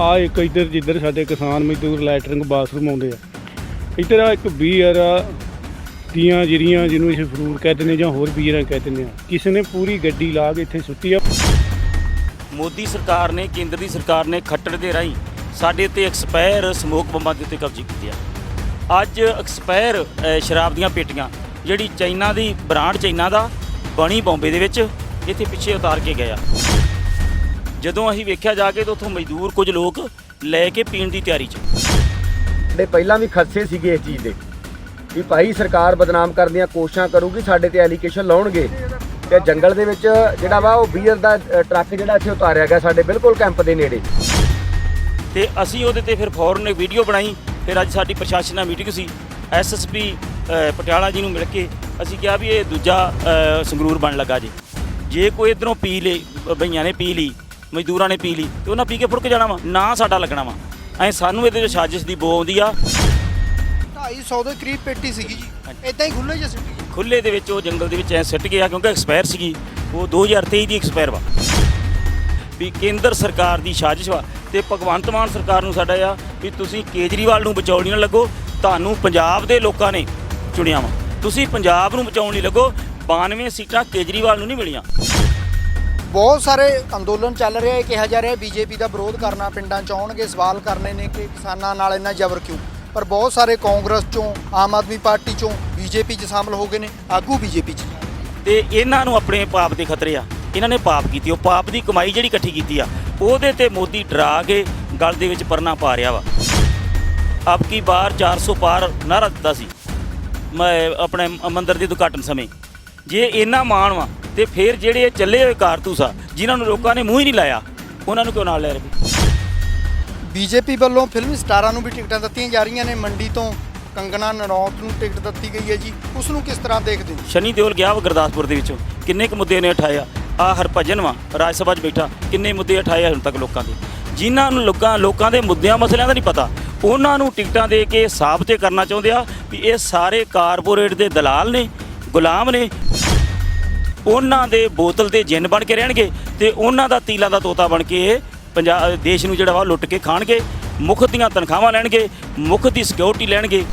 ਆ ਇੱਕ ਇੱਧਰ ਜਿੱਧਰ ਸਾਡੇ ਕਿਸਾਨ ਮਜ਼ਦੂਰ ਲੈਟਰਿੰਗ ਬਾਥਰੂਮ ਆਉਂਦੇ ਆ। ਇੱਧਰ ਆ ਇੱਕ ਬੀਅਰ ਆ ਦੀਆਂ ਜਿਹੜੀਆਂ ਜਿਹਨੂੰ ਅਸੀਂ ਫਰੂਟ ਕਹਿ ਦਿੰਦੇ ਜਾਂ ਹੋਰ ਬੀਅਰਾਂ ਕਹਿ ਦਿੰਦੇ ਆ। ਕਿਸੇ ਨੇ ਪੂਰੀ ਗੱਡੀ ਲਾ ਕੇ ਇੱਥੇ ਸੁੱਟੀ ਆ। ਮੋਦੀ ਸਰਕਾਰ ਨੇ, ਕੇਂਦਰ ਦੀ ਸਰਕਾਰ ਨੇ ਖੱਟੜ ਦੇ ਰਾਹੀਂ ਸਾਡੇ ਤੇ ਐਕਸਪਾਇਰ ਸਮੋਕ ਬੰਬਾਂ ਦੇ ਉੱਤੇ ਕਬਜ਼ੇ ਕੀਤੇ ਆ। ਅੱਜ ਐਕਸਪਾਇਰ ਸ਼ਰਾਬ ਦੀਆਂ ਪੇਟੀਆਂ, ਜਿਹੜੀ ਚਾਈਨਾ ਦੀ ਬ੍ਰਾਂਡ ਚਾਈਨਾ ਦਾ ਬਣੀ ਬੰਬੇ ਦੇ ਵਿੱਚ, ਇੱਥੇ ਪਿੱਛੇ ਉਤਾਰ ਕੇ ਗਏ ਆ। ਜਦੋਂ ਅਸੀਂ ਵੇਖਿਆ ਜਾ ਕੇ ਤਾਂ ਉੱਥੋਂ ਮਜ਼ਦੂਰ ਕੁਝ ਲੋਕ ਲੈ ਕੇ ਪੀਣ ਦੀ ਤਿਆਰੀ 'ਚ। ਸਾਡੇ ਪਹਿਲਾਂ ਵੀ ਖਦਸ਼ੇ ਸੀਗੇ ਇਸ ਚੀਜ਼ ਦੇ ਵੀ ਭਾਈ ਸਰਕਾਰ ਬਦਨਾਮ ਕਰਨ ਦੀਆਂ ਕੋਸ਼ਿਸ਼ਾਂ ਕਰੂਗੀ ਸਾਡੇ ਤੇ ਐਲੀਗੇਸ਼ਨ ਲਾਉਣਗੇ। ਤੇ ਜੰਗਲ ਦੇ ਵਿੱਚ ਜਿਹੜਾ ਵਾ ਉਹ ਬੀਅਰ ਦਾ ਟਰੱਕ ਜਿਹੜਾ ਇੱਥੇ ਉਤਾਰਿਆ ਗਿਆ ਸਾਡੇ ਬਿਲਕੁਲ ਕੈਂਪ ਦੇ ਨੇੜੇ। ਤੇ ਅਸੀਂ ਉਹਦੇ ਤੇ ਫਿਰ ਫੌਰਨ ਇੱਕ ਵੀਡੀਓ ਬਣਾਈ ਫਿਰ ਅੱਜ ਸਾਡੀ ਪ੍ਰਸ਼ਾਸਨ ਨਾਲ ਮੀਟਿੰਗ ਸੀ। ਐਸਐਸਪੀ ਪਟਿਆਲਾ ਜੀ ਨੂੰ ਮਿਲ ਕੇ ਅਸੀਂ ਕਿਹਾ ਵੀ ਇਹ ਦੂਜਾ ਸੰਗਰੂਰ ਬਣ ਲੱਗਾ ਜੀ। ਜੇ ਕੋਈ ਇਧਰੋਂ ਪੀ ਲੇ ਬਈਆਂ ਨੇ ਪੀ ਲਈ ਮਜ਼ਦੂਰਾਂ ਨੇ ਪੀ ਲਈ ਤੇ ਉਹਨਾਂ ਪੀ ਕੇ ਫੁੜਕ ਜਾਣਾ ਵਾ ਨਾ ਸਾਡਾ ਲੱਗਣਾ ਵਾ। ਐ ਸਾਨੂੰ ਇਹਦੇ ਵਿੱਚ ਸਾਜ਼ਿਸ਼ ਦੀ ਬੋ ਆਉਂਦੀ ਆ। 250 ਦੇ ਕਰੀਬ ਪੇਟੀ ਸੀਗੀ ਜੀ। ਇਦਾਂ ਹੀ ਖੁੱਲੇ ਜਿਹਾ ਸਿੱਟੀ ਖੁੱਲੇ ਦੇ ਵਿੱਚ ਉਹ ਜੰਗਲ ਦੇ ਵਿੱਚ ਐ ਸਿੱਟ ਗਿਆ ਕਿਉਂਕਿ ਐਕਸਪਾਇਰ ਸੀਗੀ। ਉਹ 2023 ਦੀ ਐਕਸਪਾਇਰ ਵਾ। ਵੀ ਕੇਂਦਰ ਸਰਕਾਰ ਦੀ ਸਾਜ਼ਿਸ਼ ਵਾ ਤੇ ਭਗਵੰਤ ਮਾਨ ਸਰਕਾਰ ਨੂੰ ਸਾਡਾ ਆ ਵੀ ਤੁਸੀਂ ਕੇਜਰੀਵਾਲ ਨੂੰ ਬਚਾਉਣ ਨਹੀਂ ਲੱਗੋ ਤੁਹਾਨੂੰ ਪੰਜਾਬ ਦੇ ਲੋਕਾਂ ਨੇ ਚੁਣਿਆ ਵਾ। ਤੁਸੀਂ ਪੰਜਾਬ ਨੂੰ ਬਚਾਉਣ ਲਈ ਲੱਗੋ 92 ਸੀਟਾਂ ਕੇਜਰੀਵਾਲ ਨੂੰ ਨਹੀਂ ਮਿਲੀਆਂ। ਬਹੁਤ ਸਾਰੇ ਅੰਦੋਲਨ ਚੱਲ ਰਿਹਾ ਹੈ, ਕਿਹਾ ਜਾ ਰਿਹਾ ਬੀਜੇਪੀ ਦਾ ਵਿਰੋਧ ਕਰਨਾ, ਪਿੰਡਾਂ 'ਚ ਆਉਣਗੇ, ਸਵਾਲ ਕਰਨੇ ਨੇ ਕਿ ਕਿਸਾਨਾਂ ਨਾਲ ਇੰਨਾ ਜ਼ਬਰ ਕਿਉਂ? ਪਰ ਬਹੁਤ ਸਾਰੇ ਕਾਂਗਰਸ 'ਚੋਂ, ਆਮ ਆਦਮੀ ਪਾਰਟੀ 'ਚੋਂ ਬੀਜੇਪੀ 'ਚ ਸ਼ਾਮਲ ਹੋ ਗਏ ਨੇ, ਆਗੂ ਬੀਜੇਪੀ 'ਚ। ਤੇ ਇਹਨਾਂ ਨੂੰ ਆਪਣੇ ਪਾਪ ਦੇ ਖਤਰੇ ਆ। ਇਹਨਾਂ ਨੇ ਪਾਪ ਕੀਤੀ, ਉਹ ਪਾਪ ਦੀ ਕਮਾਈ ਜਿਹੜੀ ਇਕੱਠੀ ਕੀਤੀ ਆ, ਉਹਦੇ ਤੇ ਮੋਦੀ ਡਰਾ ਕੇ ਗਲ ਦੇ ਵਿੱਚ ਪਰਨਾ ਪਾ ਰਿਹਾ ਵਾ। ਆਪ ਕੀ ਬਾਰ 400 ਪਾਰ ਨਾਰਾ ਦਿੱਤਾ ਸੀ, ਮੈਂ ਆਪਣੇ ਮ- ਮੰਦਿਰ ਦੇ ਉਦਘਾਟਨ ਸਮੇਂ। ਜੇ ਇੰਨਾ ਮਾਣ ਵਾ ਤੇ ਫਿਰ ਜਿਹੜੇ ਇਹ ਚੱਲੇ ਹੋਏ ਕਾਰਤੂਸ ਆ ਜਿਨ੍ਹਾਂ ਨੂੰ ਲੋਕਾਂ ਨੇ ਮੂੰਹ ਹੀ ਨਹੀਂ ਲਾਇਆ ਉਹਨਾਂ ਨੂੰ ਕਿਉਂ ਨਾਲ ਲੈ ਰਹੇ ਬੀਜੇਪੀ ਵੱਲੋਂ ਫਿਲਮੀ ਸਟਾਰਾਂ ਨੂੰ ਵੀ ਟਿਕਟਾਂ ਦਿੱਤੀਆਂ ਜਾ ਰਹੀਆਂ ਨੇ। ਮੰਡੀ ਤੋਂ ਕੰਗਣਾ ਨਰੌਤ ਨੂੰ ਟਿਕਟ ਦਿੱਤੀ ਗਈ ਹੈ ਜੀ। ਉਸ ਨੂੰ ਕਿਸ ਤਰ੍ਹਾਂ ਦੇਖਦੇ ਹੋ? ਸ਼ਨੀ ਦਿਓਲ ਗਿਆ ਵਾ ਗੁਰਦਾਸਪੁਰ ਦੇ ਵਿੱਚੋਂ। ਕਿੰਨੇ ਕੁ ਮੁੱਦੇ ਨੇ ਉਠਾਇਆ ਆ? ਹਰਭਜਨ ਵਾ ਰਾਜ ਸਭਾ 'ਚ ਬੈਠਾ ਕਿੰਨੇ ਮੁੱਦੇ ਉਠਾਏ ਹੁਣ ਤੱਕ ਲੋਕਾਂ ਦੇ? ਜਿਨ੍ਹਾਂ ਨੂੰ ਲੋਕਾਂ ਲੋਕਾਂ ਦੇ ਮੁੱਦਿਆਂ ਮਸਲਿਆਂ ਦਾ ਨਹੀਂ ਪਤਾ ਉਹਨਾਂ ਨੂੰ ਟਿਕਟਾਂ ਦੇ ਕੇ ਸਾਬਤ ਕਰਨਾ ਚਾਹੁੰਦੇ ਆ ਵੀ ਇਹ ਸਾਰੇ ਕਾਰਪੋਰੇਟ ਦੇ ਦਲਾਲ ਨੇ ਗੁਲਾਮ ਨੇ। ਉਹਨਾਂ ਦੇ ਬੋਤਲ ਦੇ ਜਿੰਨ ਬਣ ਕੇ ਰਹਿਣਗੇ ਤੇ ਉਹਨਾਂ ਦਾ ਤੀਲਾਂ ਦਾ ਤੋਤਾ ਬਣ ਕੇ ਇਹ ਪੰਜਾਬ ਦੇਸ਼ ਨੂੰ ਜਿਹੜਾ ਵਾ ਲੁੱਟ ਕੇ ਖਾਣਗੇ ਮੁੱਖ ਦੀਆਂ ਤਨਖਾਹਾਂ ਲੈਣਗੇ ਮੁੱਖ ਦੀ ਸਿਕਿਉਰਿਟੀ ਲੈਣਗੇ।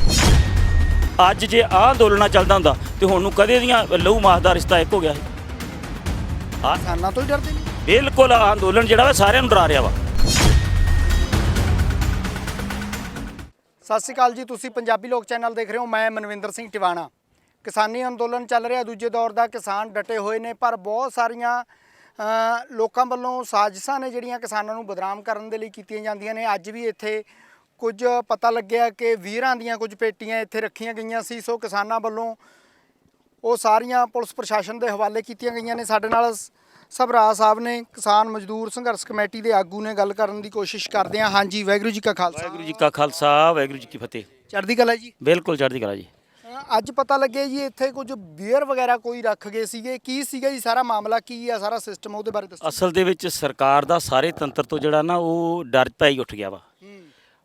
ਅੱਜ ਜੇ ਆਹ ਅੰਦੋਲਨਾ ਚੱਲਦਾ ਹੁੰਦਾ ਤੇ ਹੁਣ ਨੂੰ ਕਦੇ ਦੀਆਂ ਲਹੂ ਮਾਸ ਦਾ ਰਿਸ਼ਤਾ ਇੱਕ ਹੋ ਗਿਆ ਸੀ। ਆ ਕਿਸਾਨਾਂ ਤੋਂ ਹੀ ਡਰਦੇ ਨੇ। ਬਿਲਕੁਲ ਆਹ ਅੰਦੋਲਨ ਜਿਹੜਾ ਵਾ ਸਾਰਿਆਂ ਨੂੰ ਡਰਾ ਰਿਹਾ ਵਾ। ਸਤਿ ਸ਼੍ਰੀ ਅਕਾਲ ਜੀ ਤੁਸੀਂ ਪੰਜਾਬੀ ਲੋਕ ਚੈਨਲ ਦੇਖ ਰਹੇ ਹੋ ਮੈਂ ਮਨਵਿੰਦਰ ਸਿੰਘ ਟਿਵਾਣਾ। ਕਿਸਾਨੀ ਅੰਦੋਲਨ ਚੱਲ ਰਿਹਾ ਦੂਜੇ ਦੌਰ ਦਾ ਕਿਸਾਨ ਡਟੇ ਹੋਏ ਨੇ ਪਰ ਬਹੁਤ ਸਾਰੀਆਂ ਲੋਕਾਂ ਵੱਲੋਂ ਸਾਜ਼ਿਸ਼ਾਂ ਨੇ ਜਿਹੜੀਆਂ ਕਿਸਾਨਾਂ ਨੂੰ ਬਦਨਾਮ ਕਰਨ ਦੇ ਲਈ ਕੀਤੀਆਂ ਜਾਂਦੀਆਂ ਨੇ। ਅੱਜ ਵੀ ਇੱਥੇ ਕੁਝ ਪਤਾ ਲੱਗਿਆ ਕਿ ਵੀਰਾਂ ਦੀਆਂ ਕੁਝ ਪੇਟੀਆਂ ਇੱਥੇ ਰੱਖੀਆਂ ਗਈਆਂ ਸੀ ਸੋ ਕਿਸਾਨਾਂ ਵੱਲੋਂ ਉਹ ਸਾਰੀਆਂ ਪੁਲਿਸ ਪ੍ਰਸ਼ਾਸਨ ਦੇ ਹਵਾਲੇ ਕੀਤੀਆਂ ਗਈਆਂ ਨੇ। ਸਾਡੇ ਨਾਲ ਸ- ਸਭਰਾ ਸਾਹਿਬ ਨੇ ਕਿਸਾਨ ਮਜ਼ਦੂਰ ਸੰਘਰਸ਼ ਕਮੇਟੀ ਦੇ ਆਗੂ ਨੇ ਗੱਲ ਕਰਨ ਦੀ ਕੋਸ਼ਿਸ਼ ਕਰਦੇ ਹਾਂ। ਹਾਂਜੀ ਵਾਹਿਗੁਰੂ ਜੀ ਕਾ ਖਾਲਸਾ। ਵਾਹਿਗੁਰੂ ਜੀ ਕਾ ਖਾਲਸਾ ਵਾਹਿਗੁਰੂ ਜੀ ਕੀ ਫਤਿਹ। ਚੜ੍ਹਦੀ ਕਲਾ ਜੀ। ਬਿਲਕੁਲ ਚੜ੍ਹਦੀ ਕਲਾ ਜੀ। ਅੱਜ ਪਤਾ ਲੱਗਿਆ ਜੀ ਇੱਥੇ ਕੁਝ ਬੀਅਰ ਵਗੈਰਾ ਕੋਈ ਰੱਖ ਗਏ ਸੀਗੇ। ਕੀ ਸੀਗਾ ਜੀ ਸਾਰਾ ਮਾਮਲਾ ਕੀ ਆ ਸਾਰਾ ਸਿਸਟਮ ਉਹਦੇ ਬਾਰੇ ਦੱਸੋ। ਅਸਲ ਦੇ ਵਿੱਚ ਸਰਕਾਰ ਦਾ ਸਾਰੇ ਤੰਤਰ ਤੋਂ ਜਿਹੜਾ ਨਾ ਉਹ ਡਰ ਪੈ ਉੱਠ ਗਿਆ ਵਾ।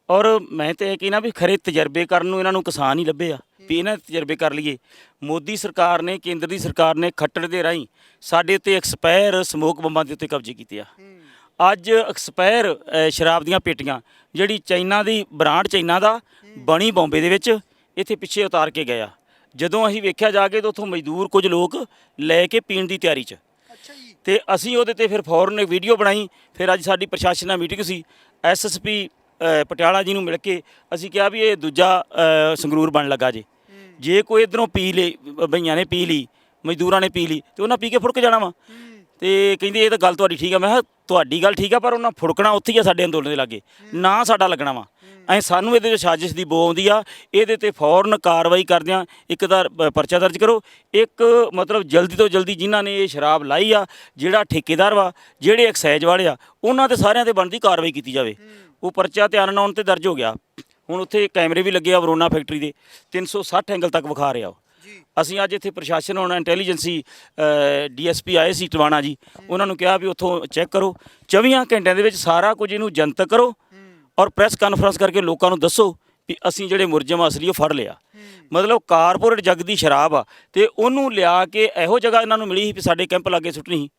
ਔਰ ਮੈਂ ਤੇ ਇਹ ਕਹਿਣਾ ਵੀ ਖਰੇ ਤਜਰਬੇ ਕਰਨ ਨੂੰ ਇਹਨਾਂ ਨੂੰ ਕਿਸਾਨ ਹੀ ਲੱਭੇ ਆ ਵੀ ਇਹਨਾਂ ਦੇ ਤਜਰਬੇ ਕਰ ਲਈਏ। ਮੋਦੀ ਸਰਕਾਰ ਨੇ ਕੇਂਦਰ ਦੀ ਸਰਕਾਰ ਨੇ ਖੱਟੜ ਦੇ ਰਾਹੀਂ ਸਾਡੇ ਉੱਤੇ ਐਕਸਪਾਇਰ ਸਮੋਕ ਬੰਬਾਂ ਦੇ ਉੱਤੇ ਕਬਜ਼ੇ ਕੀਤੇ ਆ। ਅੱਜ ਐਕਸਪਾਇਰ ਅ, ਸ਼ਰਾਬ ਦੀਆਂ ਪੇਟੀਆਂ ਜਿਹੜੀ ਚਾਈਨਾ ਦੀ ਬ੍ਰਾਂਡ ਚਾਈਨਾ ਦਾ ਬਣੀ ਬੰਬੇ ਦੇ ਵਿੱਚ ਇੱਥੇ ਪਿੱਛੇ ਉਤਾਰ ਕੇ ਗਏ ਆ। ਜਦੋਂ ਅਸੀਂ ਵੇਖਿਆ ਜਾ ਕੇ ਤਾਂ ਉੱਥੋਂ ਮਜ਼ਦੂਰ ਕੁਝ ਲੋਕ ਲੈ ਕੇ ਪੀਣ ਦੀ ਤਿਆਰੀ 'ਚ। ਤੇ ਅਸੀਂ ਉਹਦੇ ਤੇ ਫਿਰ ਫੌਰਨ ਇੱਕ ਵੀਡੀਓ ਬਣਾਈ। ਫਿਰ ਅੱਜ ਸਾਡੀ ਪ੍ਰਸ਼ਾਸਨ ਨਾਲ ਮੀਟਿੰਗ ਸੀ। ਐਸਐਸਪੀ ਪਟਿਆਲਾ ਜੀ ਨੂੰ ਮਿਲ ਕੇ ਅਸੀਂ ਕਿਹਾ ਵੀ ਇਹ ਦੂਜਾ ਸੰਗਰੂਰ ਬਣ ਲੱਗਾ ਜੀ। ਜੇ ਕੋਈ ਇਧਰੋਂ ਪੀ ਲੇ ਬਈਆਂ ਨੇ ਪੀ ਲਈ ਮਜ਼ਦੂਰਾਂ ਨੇ ਪੀ ਲਈ ਤੇ ਉਹਨਾਂ ਪੀ ਕੇ ਫੁੜਕ ਜਾਣਾ ਵਾ। ਤੇ ਕਹਿੰਦੇ ਇਹ ਤਾਂ ਗੱਲ ਤੁਹਾਡੀ ਠੀਕ ਆ। ਮੈਂ ਕਿਹਾ ਤੁਹਾਡੀ ਗੱਲ ਠੀਕ ਆ ਪਰ ਉਹਨਾਂ ਫੁੜਕਣਾ ਉੱਥੇ ਹੀ ਆ ਸਾਡੇ ਅੰਦੋਲਨ ਦੇ ਲਾਗੇ। ਨਾ ਸਾਡਾ ਲੱਗਣਾ ਵਾ। ਐ ਸਾਨੂੰ ਇਹਦੇ ਵਿੱਚ ਸਾਜ਼ਿਸ਼ ਦੀ ਬੋ ਆਉਂਦੀ ਆ ਇਹਦੇ ਤੇ ਫੌਰਨ ਕਾਰਵਾਈ ਕਰਦਿਆਂ ਇੱਕ ਤਾਂ ਪਰਚਾ ਦਰਜ ਕਰੋ। ਇੱਕ ਮਤਲਬ ਜਲਦੀ ਤੋਂ ਜਲਦੀ ਜਿਨ੍ਹਾਂ ਨੇ ਇਹ ਸ਼ਰਾਬ ਲਾਈ ਆ ਜਿਹੜਾ ਠੇਕੇਦਾਰ ਵਾ ਜਿਹੜੇ ਐਕਸਾਈਜ਼ ਵਾਲੇ ਆ ਉਹਨਾਂ ਤੇ ਸਾਰਿਆਂ ਤੇ ਬਣਦੀ ਕਾਰਵਾਈ ਕੀਤੀ ਜਾਵੇ। ਉਹ ਪਰਚਾ ਤੇ ਅਨਨੋਨ ਤੇ ਦਰਜ ਹੋ ਗਿਆ। ਹੁਣ ਉੱਥੇ ਕੈਮਰੇ ਵੀ ਲੱਗੇ ਆ ਵਰੋਨਾ ਫੈਕਟਰੀ ਦੇ। 360 ਐਂਗਲ ਤੱਕ ਵਿਖਾ ਰਿਹਾ ਉਹ। ਅਸੀਂ ਅੱਜ ਇੱਥੇ ਪ੍ਰਸ਼ਾਸਨ ਹੁਣ ਇੰਟੈਲੀਜੈਂਸੀ ਡੀਐਸਪੀ ਆਏ ਸੀ ਟਵਾਣਾ ਜੀ। ਉਹਨਾਂ ਨੂੰ ਕਿਹਾ ਵੀ ਉੱਥੋਂ ਚੈੱਕ ਕਰੋ। 24 ਘੰਟਿਆਂ ਦੇ ਵਿੱਚ ਸਾਰਾ ਕੁਝ ਇਹਨੂੰ ਜਨਤਕ ਕਰੋ। ਔਰ ਪ੍ਰੈਸ ਕਾਨਫਰੰਸ ਕਰਕੇ ਲੋਕਾਂ ਨੂੰ ਦੱਸੋ ਵੀ ਅਸੀਂ ਜਿਹੜੇ ਮੁਰਜਮ ਅਸਲੀ ਉਹ ਫੜ ਲਿਆ। ਮਤਲਬ ਕਾਰਪੋਰੇਟ ਜਗ ਦੀ ਸ਼ਰਾਬ ਆ ਤੇ ਉਹਨੂੰ ਲਿਆ ਕੇ ਇਹੋ ਜਗ੍ਹਾ ਇਹਨਾਂ ਨੂੰ ਮਿਲੀ ਸੀ ਵੀ ਸਾਡੇ ਕੈਂਪ ਲਾਗੇ ਸੁੱਟਣੀ ਸੀ।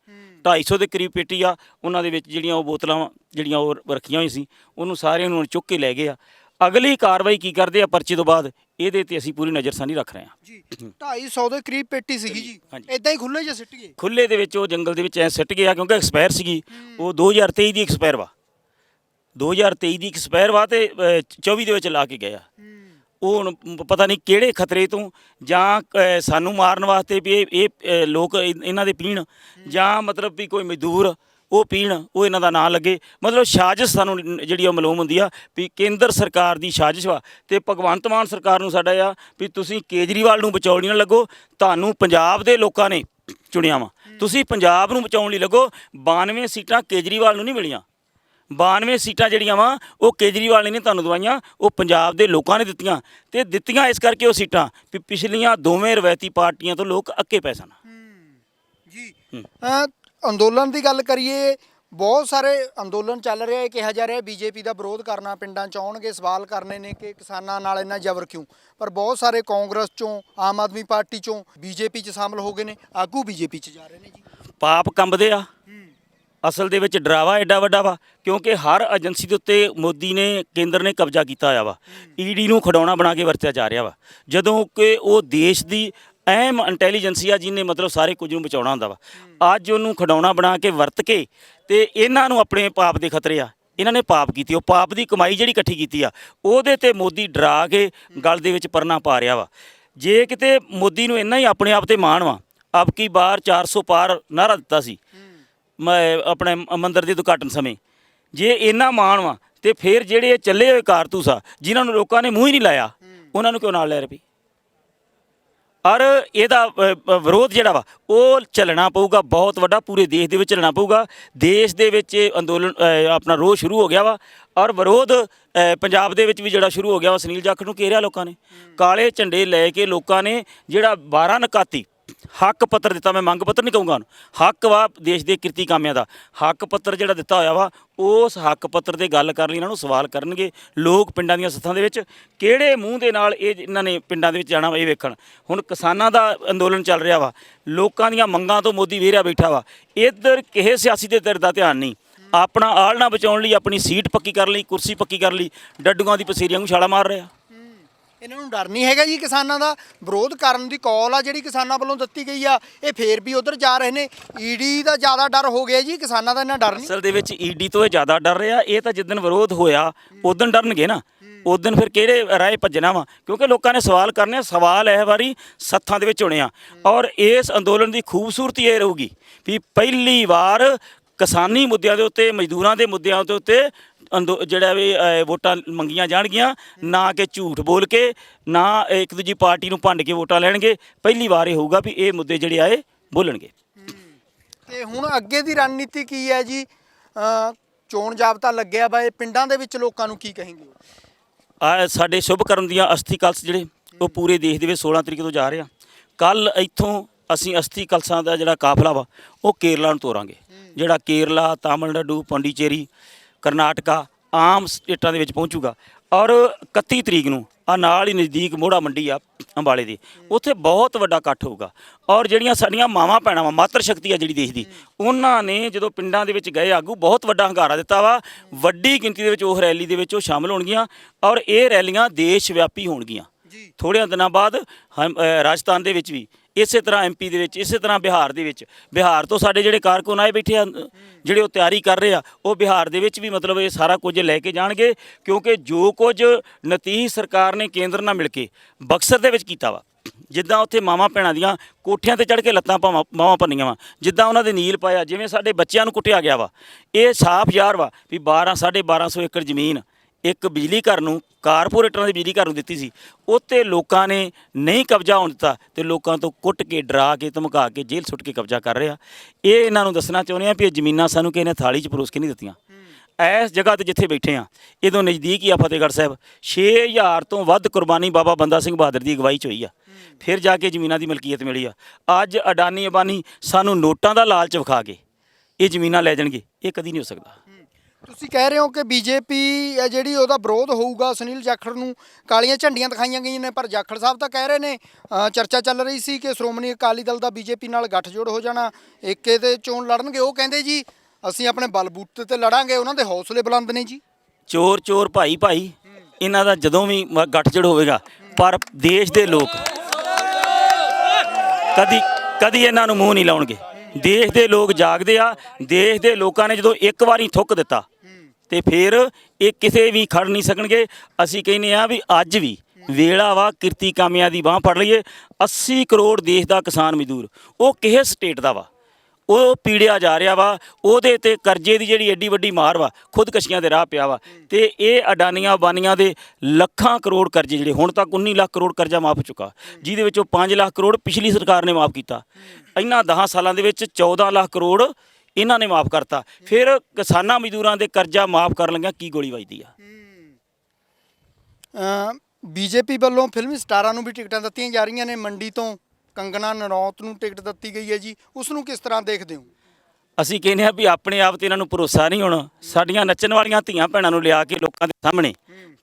250 ਦੇ ਕਰੀਬ ਪੇਟੀ ਆ ਉਹਨਾਂ ਦੇ ਵਿੱਚ ਜਿਹੜੀਆਂ ਉਹ ਬੋਤਲਾਂ ਜਿਹੜੀਆਂ ਉਹ ਰੱਖੀਆਂ ਹੋਈ ਸੀ ਉਹਨੂੰ ਸਾਰਿਆਂ ਨੂੰ ਚੁੱਕ ਕੇ ਲੈ ਗਏ ਆ। ਅਗਲੀ ਕਾਰਵਾਈ ਕੀ ਕਰਦੇ ਆ ਪਰਚੇ ਤੋਂ ਬਾਅਦ ਇਹਦੇ ਤੇ ਅਸੀਂ ਪੂਰੀ ਨਜ਼ਰਸਾਨੀ ਰੱਖ ਰਹੇ ਹਾਂ ਜੀ 250 ਦੇ ਕਰੀਬ ਪੇਟੀ ਸੀਗੀ ਜੀ। ਇਦਾਂ ਹੀ ਖੁੱਲੇ ਜਿਹਾ ਸਿੱਟ ਗਏ। ਖੁੱਲੇ ਦੇ ਵਿੱਚ ਉਹ ਜੰਗਲ ਦੇ ਵਿੱਚ ਐ ਸਿੱਟ ਗਿਆ ਕਿਉਂਕਿ ਐਕਸਪਾਇਰ ਸੀਗੀ। ਉਹ 2023 ਦੀ ਐਕਸਪਾਇਰ ਵਾ। 2023 ਦੀ ਐਕਸਪਾਇਰ ਵਾ ਤੇ ਅ, 24 ਦੇ ਵਿੱਚ ਲਾ ਕੇ ਗਏ ਆ ਉਹ ਹੁਣ ਪਤਾ ਨਹੀਂ ਕਿਹੜੇ ਖਤਰੇ ਤੋਂ ਜਾਂ ਅ, ਸਾਨੂੰ ਮਾਰਨ ਵਾਸਤੇ ਵੀ ਇਹ ਇਹ ਅ, ਲੋਕ ਇ- ਇਹਨਾਂ ਦੇ ਪੀਣ ਜਾਂ ਮਤਲਬ ਵੀ ਕੋਈ ਮਜ਼ਦੂਰ ਉਹ ਪੀਣ ਉਹ ਇਹਨਾਂ ਦਾ ਨਾਂ ਲੱਗੇ। ਮਤਲਬ ਸਾਜ਼ਿਸ਼ ਸਾਨੂੰ ਨ- ਜਿਹੜੀ ਉਹ ਮਾਲੂਮ ਹੁੰਦੀ ਆ ਵੀ ਕੇਂਦਰ ਸਰਕਾਰ ਦੀ ਸਾਜ਼ਿਸ਼ ਵਾ ਤੇ ਭਗਵੰਤ ਮਾਨ ਸਰਕਾਰ ਨੂੰ ਸਾਡਾ ਆ ਵੀ ਤੁਸੀਂ ਕੇਜਰੀਵਾਲ ਨੂੰ ਬਚਾਉਣ ਲਈ ਨਾ ਲੱਗੋ ਤੁਹਾਨੂੰ ਪੰਜਾਬ ਦੇ ਲੋਕਾਂ ਨੇ ਚੁਣਿਆ ਵਾ। ਤੁਸੀਂ ਪੰਜਾਬ ਨੂੰ ਬਚਾਉਣ ਲਈ ਲੱਗੋ 92 ਸੀਟਾਂ ਕੇਜਰੀਵਾਲ ਨੂੰ ਨਹੀਂ ਮਿਲੀਆਂ। 92 ਸੀਟਾਂ ਜਿਹੜੀਆਂ ਵਾ ਉਹ ਕੇਜਰੀਵਾਲ ਨੇ ਨਹੀਂ ਤੁਹਾਨੂੰ ਦਵਾਈਆਂ ਉਹ ਪੰਜਾਬ ਦੇ ਲੋਕਾਂ ਨੇ ਦਿੱਤੀਆਂ। ਤੇ ਦਿੱਤੀਆਂ ਇਸ ਕਰਕੇ ਉਹ ਸੀਟਾਂ ਵੀ ਪਿਛਲੀਆਂ ਦੋਵੇਂ ਰਵਾਇਤੀ ਪਾਰਟੀਆਂ ਤੋਂ ਲੋਕ ਅੱਕੇ ਪੈ ਸਨ। ਜੀ। ਅੰਦੋਲਨ ਦੀ ਗੱਲ ਕਰੀਏ ਬਹੁਤ ਸਾਰੇ ਅੰਦੋਲਨ ਚੱਲ ਰਿਹਾ ਹੈ ਕਿਹਾ ਜਾ ਰਿਹਾ ਬੀਜੇਪੀ ਦਾ ਵਿਰੋਧ ਕਰਨਾ ਪਿੰਡਾਂ ਚ ਆਉਣਗੇ ਸਵਾਲ ਕਰਨੇ ਨੇ ਕਿ ਕਿਸਾਨਾਂ ਨਾਲ ਇੰਨਾ ਜ਼ਬਰ ਕਿਉਂ? ਪਰ ਬਹੁਤ ਸਾਰੇ ਕਾਂਗਰਸ ਚੋਂ ਆਮ ਆਦਮੀ ਪਾਰਟੀ ਚੋਂ ਬੀਜੇਪੀ ਚ ਸ਼ਾਮਲ ਹੋ ਗਏ ਨੇ ਆਗੂ ਬੀਜੇਪੀ ਚ ਜਾ ਰਹੇ ਨੇ ਜੀ। ਪਾਪ ਕੰਬਦੇ ਆ। ਅਸਲ ਦੇ ਵਿੱਚ ਡਰਾਵਾ ਐਡਾ ਵੱਡਾ ਵਾ, ਕਿਉਂਕਿ ਹਰ ਏਜੰਸੀ ਦੇ ਉੱਤੇ ਮੋਦੀ ਨੇ, ਕੇਂਦਰ ਨੇ ਕਬਜ਼ਾ ਕੀਤਾ ਹੋਇਆ ਵਾ। ਈਡੀ ਨੂੰ ਖਡਾਉਣਾ ਬਣਾ ਕੇ ਵਰਤਿਆ ਜਾ ਰਿਹਾ ਵਾ। ਜਦੋਂ ਕਿ ਉਹ ਦੇਸ਼ ਦੀ ਅਹਿਮ ਇੰਟੈਲੀਜੈਂਸੀ ਆ ਜਿਹਨੇ ਮਤਲਬ ਸਾਰੇ ਕੁਝ ਨੂੰ ਬਚਾਉਣਾ ਹੁੰਦਾ ਵਾ। ਅੱਜ ਉਹਨੂੰ ਖਡਾਉਣਾ ਬਣਾ ਕੇ ਵਰਤ ਕੇ ਤੇ ਇਹਨਾਂ ਨੂੰ ਆਪਣੇ ਪਾਪ ਦੇ ਖਤਰੇ ਆ। ਇਹਨਾਂ ਨੇ ਪਾਪ ਕੀਤੀ, ਉਹ ਪਾਪ ਦੀ ਕਮਾਈ ਜਿਹੜੀ ਇਕੱਠੀ ਕੀਤੀ ਆ, ਉਹਦੇ ਤੇ ਮੋਦੀ ਡਰਾ ਕੇ ਗਲ ਦੇ ਵਿੱਚ ਪਰਨਾ ਪਾ ਰਿਹਾ ਵਾ। ਜੇ ਕਿਤੇ ਮੋਦੀ ਨੂੰ ਇੰਨਾ ਹੀ ਆਪਣੇ ਆਪ ਤੇ ਮਾਣ ਵਾ, ਅਬ ਕੀ ਬਾਰ 400 ਪਾਰ ਨਾਰਾ ਦਿੱਤਾ ਸੀ ਮ ਆਪਣੇ ਮ- ਮੰਦਿਰ ਦੇ ਉਦਘਾਟਨ ਸਮੇਂ। ਜੇ ਇੰਨਾ ਮਾਣ ਵਾ ਤੇ ਫਿਰ ਜਿਹੜੇ ਇਹ ਚੱਲੇ ਹੋਏ ਕਾਰਤੂਸ ਆ ਜਿਨ੍ਹਾਂ ਨੂੰ ਲੋਕਾਂ ਨੇ ਮੂੰਹ ਹੀ ਨਹੀਂ ਲਾਇਆ ਉਹਨਾਂ ਨੂੰ ਕਿਉਂ ਨਾਲ ਲੈ ਰਹੇ ਵੀ ਔਰ ਇਹਦਾ ਅ, ਅ, ਵਿਰੋਧ ਜਿਹੜਾ ਵਾ ਉਹ ਚੱਲਣਾ ਪਊਗਾ ਬਹੁਤ ਵੱਡਾ ਪੂਰੇ ਦੇਸ਼ ਦੇ ਵਿੱਚ ਚੱਲਣਾ ਪਊਗਾ। ਦੇਸ਼ ਦੇ ਵਿੱਚ ਇਹ ਅੰਦੋਲਨ ਅ, ਆਪਣਾ ਰੋਹ ਸ਼ੁਰੂ ਹੋ ਗਿਆ ਵਾ। ਔਰ ਵਿਰੋਧ ਅ, ਪੰਜਾਬ ਦੇ ਵਿੱਚ ਵੀ ਜਿਹੜਾ ਸ਼ੁਰੂ ਹੋ ਗਿਆ ਵਾ ਸੁਨੀਲ ਜਾਖੜ ਨੂੰ ਘੇਰਿਆ ਲੋਕਾਂ ਨੇ। ਕਾਲੇ ਝੰਡੇ ਲੈ ਕੇ ਲੋਕਾਂ ਨੇ ਜਿਹੜਾ 12 ਨਕਾਤੀ ਹੱਕ ਪੱਤਰ ਦਿੱਤਾ, ਮੈਂ ਮੰਗ ਪੱਤਰ ਨਹੀਂ ਕਹੂੰਗਾ ਉਹਨੂੰ। ਹੱਕ ਵਾ ਦੇਸ਼ ਦੇ ਕਿਰਤੀ ਕਾਮਿਆਂ ਦਾ। ਹੱਕ ਪੱਤਰ ਜਿਹੜਾ ਦਿੱਤਾ ਹੋਇਆ ਵਾ, ਉਸ ਹੱਕ ਪੱਤਰ ਤੇ ਗੱਲ ਕਰਨ ਲਈ ਇਹਨਾਂ ਨੂੰ ਸਵਾਲ ਕਰਨਗੇ ਲੋਕ ਪਿੰਡਾਂ ਦੀਆਂ ਸੱਥਾਂ ਦੇ ਵਿੱਚ। ਕਿਹੜੇ ਮੂੰਹ ਦੇ ਨਾਲ ਇਹ ਇਹਨਾਂ ਨੇ ਪਿੰਡਾਂ ਦੇ ਵਿੱਚ ਜਾਣਾ ਵਾ, ਇਹ ਵੇਖਣ। ਹੁਣ ਕਿਸਾਨਾਂ ਦਾ ਅੰਦੋਲਨ ਚੱਲ ਰਿਹਾ ਵਾ, ਲੋਕਾਂ ਦੀਆਂ ਮੰਗਾਂ ਤੋਂ ਮੋਦੀ ਵੇਰਿਆ ਬੈਠਾ ਵਾ। ਇੱਧਰ ਕਿਸੇ ਸਿਆਸੀ ਦੇ ਦਰ ਦਾ ਧਿਆਨ ਨਹੀਂ। ਆਪਣਾ ਆਲਣਾ ਬਚਾਉਣ ਲਈ, ਆਪਣੀ ਸੀਟ ਪੱਕੀ ਕਰਨ ਲਈ, ਕੁਰਸੀ ਪੱਕੀ ਕਰਨ ਲਈ, ਡੱਡੂਆਂ ਦੀ ਪਸੀਰੀਆਂ ਨੂੰ ਛਾਲਾ ਮਾਰ ਰਿਹਾ। ਇਹਨਾਂ ਨੂੰ ਡਰ ਨਹੀਂ ਹੈਗਾ ਜੀ ਕਿਸਾਨਾਂ ਦਾ। ਵਿਰੋਧ ਕਰਨ ਦੀ ਕਾਲ ਆ ਜਿਹੜੀ ਕਿਸਾਨਾਂ ਵੱਲੋਂ ਦਿੱਤੀ ਗਈ ਆ, ਇਹ ਫੇਰ ਵੀ ਉਧਰ ਜਾ ਰਹੇ ਨੇ। ਈਡੀ ਦਾ ਜ਼ਿਆਦਾ ਡਰ ਹੋ ਗਿਆ ਜੀ, ਕਿਸਾਨਾਂ ਦਾ ਇੰਨਾ ਡਰ ਨਹੀਂ। ਅਸਲ ਦੇ ਵਿੱਚ ਈਡੀ ਤੋਂ ਇਹ ਜ਼ਿਆਦਾ ਡਰ ਰਿਹਾ, ਇਹ ਤਾਂ ਜਿੱਦਣ ਵਿਰੋਧ ਹੋਇਆ, ਉਦੋਂ ਡਰਨਗੇ ਨਾ। ਉਦੋਂ ਫਿਰ ਕਿਹੜੇ ਰਾਏ ਭੱਜਣਾ ਵਾ? ਕਿਉਂਕਿ ਲੋਕਾਂ ਨੇ ਸਵਾਲ ਕਰਨੇ ਸਵਾਲ ਇਹ ਵਾਰੀ ਸੱਥਾਂ ਦੇ ਵਿੱਚ ਹੋਣੇ ਆ। ਔਰ ਇਸ ਅੰਦੋਲਨ ਦੀ ਖੂਬਸੂਰਤੀ ਇਹ ਰਹੂਗੀ ਵੀ ਪਹਿਲੀ ਵਾਰ ਕਿਸਾਨੀ ਮੁੱਦਿਆਂ ਦੇ ਉੱਤੇ, ਮਜ਼ਦੂਰਾਂ ਦੇ ਮੁੱਦਿਆਂ ਦੇ ਉੱਤੇ ਅੰਦੋ- ਜਿਹੜਾ ਵੀ ਅਹ, ਵੋਟਾਂ ਮੰਗੀਆਂ ਜਾਣਗੀਆਂ ਨਾ ਕਿ ਝੂਠ ਬੋਲ ਕੇ ਨਾ ਇੱਕ ਦੂਜੀ ਪਾਰਟੀ ਨੂੰ ਭੰਡ ਕੇ ਵੋਟਾਂ ਲੈਣਗੇ। ਪਹਿਲੀ ਵਾਰ ਇਹ ਹੋਊਗਾ ਵੀ ਇਹ ਮੁੱਦੇ ਜਿਹੜੇ ਆਏ ਬੋਲਣਗੇ। ਤੇ ਹੁਣ ਅੱਗੇ ਦੀ ਰਣਨੀਤੀ ਕੀ ਹੈ ਜੀ? ਅ, ਚੋਣ ਜਾਬਤਾ ਲੱਗਿਆ ਇਹ ਪਿੰਡਾਂ ਦੇ ਵਿੱਚ ਲੋਕਾਂ ਨੂੰ ਕੀ ਕहेंगे ਆ ਸਾਡੇ ਸ਼ੁਭ ਕਰਮ ਦੀਆਂ ਅਸਥੀ ਕਲਸ ਜਿਹੜੇ ਉਹ ਪੂਰੇ ਦੇਸ਼ ਦੇ ਵਿੱਚ 16 ਤਰੀਕ ਤੋਂ ਜਾ ਰਹੇ ਆ। ਕੱਲ ਇੱਥੋਂ ਅਸੀਂ ਅਸਥੀ ਕਲਸਾਂ ਦਾ ਜਿਹੜਾ ਕਾਫਲਾ ਵਾ ਉਹ ਕੇਰਲਾ ਨੂੰ ਤੋਰਾਂਗੇ। ਜਿਹੜਾ ਕੇਰਲਾ ਤਾਮਿਲਨਾਡੂ ਪੌਂਡੀਚੇਰੀ ਕਰਨਾਟਕਾ ਆਮ ਸਟੇਟਾਂ ਦੇ ਵਿੱਚ ਪਹੁੰਚੂਗਾ। ਔਰ 31 ਤਰੀਕ ਨੂੰ ਆ ਨਾਲ ਹੀ ਨਜ਼ਦੀਕ ਮੋੜਾ ਮੰਡੀ ਆ ਅੰਬਾਲੇ ਦੇ। ਉੱਥੇ ਬਹੁਤ ਵੱਡਾ ਇਕੱਠ ਹੋਊਗਾ। ਔਰ ਜਿਹੜੀਆਂ ਸਾਡੀਆਂ ਮਾਵਾਂ ਭੈਣਾਂ ਵਾ ਮਾਤਰ ਸ਼ਕਤੀ ਆ ਜਿਹੜੀ ਦੇਸ਼ ਦੀ ਉਹਨਾਂ ਨੇ ਜਦੋਂ ਪਿੰਡਾਂ ਦੇ ਵਿੱਚ ਗਏ ਆਗੂ ਬਹੁਤ ਵੱਡਾ ਹੰਗਾਰਾ ਦਿੱਤਾ ਵਾ। ਵੱਡੀ ਗਿਣਤੀ ਦੇ ਵਿੱਚ ਉਹ ਰੈਲੀ ਦੇ ਵਿੱਚ ਉਹ ਸ਼ਾਮਲ ਹੋਣਗੀਆਂ ਔਰ ਇਹ ਰੈਲੀਆਂ ਦੇਸ਼ ਵਿਆਪੀ ਹੋਣਗੀਆਂ। ਥੋੜ੍ਹਿਆਂ ਦਿਨਾਂ ਬਾਅਦ ਰਾਜਸਥਾਨ ਦੇ ਵਿੱਚ ਵੀ। ਇਸੇ ਤਰ੍ਹਾਂ ਐਮਪੀ ਦੇ ਵਿੱਚ, ਇਸੇ ਤਰ੍ਹਾਂ ਬਿਹਾਰ ਦੇ ਵਿੱਚ। ਬਿਹਾਰ ਤੋਂ ਸਾਡੇ ਜਿਹੜੇ ਕਾਰਕੁਨ ਆਏ ਬੈਠੇ ਆ ਜਿਹੜੇ ਉਹ ਤਿਆਰੀ ਕਰ ਰਹੇ ਆ, ਉਹ ਬਿਹਾਰ ਦੇ ਵਿੱਚ ਵੀ ਮਤਲਬ ਇਹ ਸਾਰਾ ਕੁਝ ਲੈ ਕੇ ਜਾਣਗੇ, ਕਿਉਂਕਿ ਜੋ ਕੁਝ ਨਤੀਜ ਸਰਕਾਰ ਨੇ ਕੇਂਦਰ ਨਾਲ ਮਿਲ ਕੇ ਬਕਸਰ ਦੇ ਵਿੱਚ ਕੀਤਾ ਵਾ। ਜਿੱਦਾਂ ਉੱਥੇ ਮਾਵਾਂ ਭੈਣਾਂ ਦੀਆਂ ਕੋਠਿਆਂ ਤੇ ਚੜ੍ਹ ਕੇ ਲੱਤਾਂ ਭਾਵਾਂ, ਮਾਵਾਂ ਭੰਨੀਆਂ ਵਾ। ਜਿੱਦਾਂ ਉਹਨਾਂ ਦੇ ਨੀਲ ਪਾਇਆ, ਜਿਵੇਂ ਸਾਡੇ ਬੱਚਿਆਂ ਨੂੰ ਕੁੱਟਿਆ ਗਿਆ ਵਾ। ਇਹ ਸਾਫ਼ ਯਾਰ ਵਾ ਵੀ 12 1250 ਏਕੜ ਜ਼ਮੀਨ ਇੱਕ ਬਿਜਲੀ ਘਰ ਨੂੰ, ਕਾਰਪੋਰੇਟਰਾਂ ਦੇ ਬਿਜਲੀ ਘਰ ਨੂੰ ਦਿੱਤੀ ਸੀ। ਉੱਤੇ ਲੋਕਾਂ ਨੇ ਨਹੀਂ ਕਬਜ਼ਾ ਹੋਣ ਦਿੱਤਾ ਤੇ ਲੋਕਾਂ ਤੋਂ ਕੁੱਟ ਕੇ, ਡਰਾ ਕੇ, ਧਮਕਾ ਕੇ ਜੇਲ੍ਹ ਸੁੱਟ ਕੇ ਕਬਜ਼ਾ ਕਰ ਰਿਹਾ। ਇਹ ਇਹਨਾਂ ਨੂੰ ਦੱਸਣਾ ਚਾਹੁੰਦੇ ਆ ਵੀ ਇਹ ਜ਼ਮੀਨਾਂ ਸਾਨੂੰ ਕਿਸੇ ਨੇ ਥਾਲੀ 'ਚ ਪਰੋਸ ਕੇ ਨਹੀਂ ਦਿੱਤੀਆਂ। ਇਸ ਜਗ੍ਹਾ ਤੇ ਜਿੱਥੇ ਬੈਠੇ ਆ ਇਦੋਂ ਨਜ਼ਦੀਕ ਹੀ ਆ ਫਤਿਹਗੜ੍ਹ ਸਾਹਿਬ। 6000 ਤੋਂ ਵੱਧ ਕੁਰਬਾਨੀ ਬਾਬਾ ਬੰਦਾ ਸਿੰਘ ਬਹਾਦਰ ਦੀ ਅਗਵਾਈ 'ਚ ਹੋਈ ਆ। ਫਿਰ ਜਾ ਕੇ ਜ਼ਮੀਨਾਂ ਦੀ ਮਲਕੀਅਤ ਮਿਲੀ ਆ। ਅੱਜ ਅਡਾਨੀ ਅਬਾਨੀ ਸਾਨੂੰ ਨੋਟਾਂ ਦਾ ਲਾਲਚ ਵਿਖਾ ਕੇ ਇਹ ਜ਼ਮੀਨਾਂ ਲੈ ਜਾਣਗੇ। ਇਹ ਕਦੀ ਨਹੀਂ ਹੋ ਸਕਦਾ। ਤੁਸੀਂ ਕਹਿ ਰਹੇ ਹੋ ਕਿ ਬੀਜੇਪੀ ਹੈ ਜਿਹੜੀ ਉਹਦਾ ਵਿਰੋਧ ਹੋਊਗਾ ਸੁਨੀਲ ਜਾਖੜ ਨੂੰ। ਕਾਲੀਆਂ ਝੰਡੀਆਂ ਦਿਖਾਈਆਂ ਗਈਆਂ ਨੇ ਪਰ ਜਾਖੜ ਸਾਹਿਬ ਤਾਂ ਕਹਿ ਰਹੇ ਨੇ ਅ, ਚਰਚਾ ਚੱਲ ਰਹੀ ਸੀ ਕਿ ਸ਼੍ਰੋਮਣੀ ਅਕਾਲੀ ਦਲ ਦਾ ਬੀਜੇਪੀ ਨਾਲ ਗੱਠਜੋੜ ਹੋ ਜਾਣਾ ਏਕੇ ਤੇ ਚੋਣ ਲੜਨਗੇ। ਉਹ ਕਹਿੰਦੇ ਜੀ ਅਸੀਂ ਆਪਣੇ ਬਲਬੂਤੇ ਤੇ ਲੜਾਂਗੇ ਉਹਨਾਂ ਦੇ ਹੌਸਲੇ ਬੁਲੰਦ ਨੇ ਜੀ। ਚੋਰ ਚੋਰ ਭਾਈ ਭਾਈ ਇਹਨਾਂ ਦਾ ਜਦੋਂ ਵੀ ਮ- ਗੱਠਜੜ ਹੋਵੇਗਾ ਪਰ ਦੇਸ਼ ਦੇ ਲੋਕ ਕਦੀ ਕਦੀ ਇਹਨਾਂ ਨੂੰ ਮੂੰਹ ਨਹੀਂ ਲਾਉਣਗੇ। ਦੇਸ਼ ਦੇ ਲੋਕ ਜਾਗਦੇ ਆ ਦੇਸ਼ ਦੇ ਲੋਕਾਂ ਨੇ ਜਦੋਂ ਇੱਕ ਵਾਰੀ ਥੁੱਕ ਦਿੱਤਾ ਤੇ ਫਿਰ ਇਹ ਕਿਸੇ ਵੀ ਖੜ ਨਹੀਂ ਸਕਣਗੇ। ਅਸੀਂ ਕਹਿੰਦੇ ਆ ਵੀ ਅੱਜ ਵੀ ਵੇਲਾ ਵਾ, ਕਿਰਤੀ ਕਾਮਿਆਂ ਦੀ ਬਾਹ ਫੜ ਲਈਏ। 80 ਕਰੋੜ ਦੇਸ਼ ਦਾ ਕਿਸਾਨ ਮਜ਼ਦੂਰ, ਉਹ ਕਿਸੇ ਸਟੇਟ ਦਾ ਵਾ? ਉਹ ਪੀੜਿਆ ਜਾ ਰਿਹਾ ਵਾ, ਉਹਦੇ ਤੇ ਕਰਜ਼ੇ ਦੀ ਜਿਹੜੀ ਐਡੀ ਵੱਡੀ ਮਾਰ ਵਾ, ਖੁਦਕਸ਼ੀਆਂ ਦੇ ਰਾਹ ਪਿਆ ਵਾ। ਤੇ ਇਹ ਅਡਾਨੀਆਂ ਬਾਨੀਆਂ ਦੇ ਲੱਖਾਂ ਕਰੋੜ ਕਰਜ਼ੇ ਜਿਹੜੇ ਹੁਣ ਤੱਕ 19 ਲੱਖ ਕਰੋੜ ਕਰਜ਼ਾ ਮਾਫ ਹੋ ਚੁੱਕਾ। ਜਿਹਦੇ ਵਿੱਚੋਂ 5 ਲੱਖ ਕਰੋੜ ਪਿਛਲੀ ਸਰਕਾਰ ਨੇ ਮਾਫ ਕੀਤਾ। ਇਹਨਾਂ 10 ਸਾਲਾਂ ਦੇ ਵਿੱਚ 14 ਲੱਖ ਕਰੋੜ ਇਹਨਾਂ ਨੇ ਮਾਫ ਕਰਤਾ। ਫਿਰ ਕਿਸਾਨਾਂ ਮਜ਼ਦੂਰਾਂ ਦੇ ਕਰਜ਼ਾ ਮਾਫ ਕਰਨ ਲੱਗਿਆ ਕੀ ਗੋਲੀ ਵੱਜਦੀ ਆ? ਬੀਜੇਪੀ ਵੱਲੋਂ ਫਿਲਮੀ ਸਟਾਰਾਂ ਨੂੰ ਵੀ ਟਿਕਟਾਂ ਦਿੱਤੀਆਂ ਜਾ ਰਹੀਆਂ ਨੇ। ਮੰਡੀ ਤੋਂ ਕੰਗਨਾ ਨਰੌਤ ਨੂੰ ਟਿਕਟ ਦਿੱਤੀ ਗਈ ਹੈ ਜੀ। ਉਸ ਨੂੰ ਕਿਸ ਤਰ੍ਹਾਂ ਦੇਖਦੇ ਹੋ? ਅਸੀਂ ਕਹਿੰਦੇ ਆ ਵੀ ਆਪਣੇ ਆਪ ਤੇ ਇਹਨਾਂ ਨੂੰ ਭਰੋਸਾ ਨਹੀਂ ਹੋਣਾ। ਸਾਡੀਆਂ ਨੱਚਣ ਵਾਲੀਆਂ ਧੀਆਂ ਭੈਣਾਂ ਨੂੰ ਲਿਆ ਕੇ ਲੋਕਾਂ ਦੇ ਸਾਹਮਣੇ।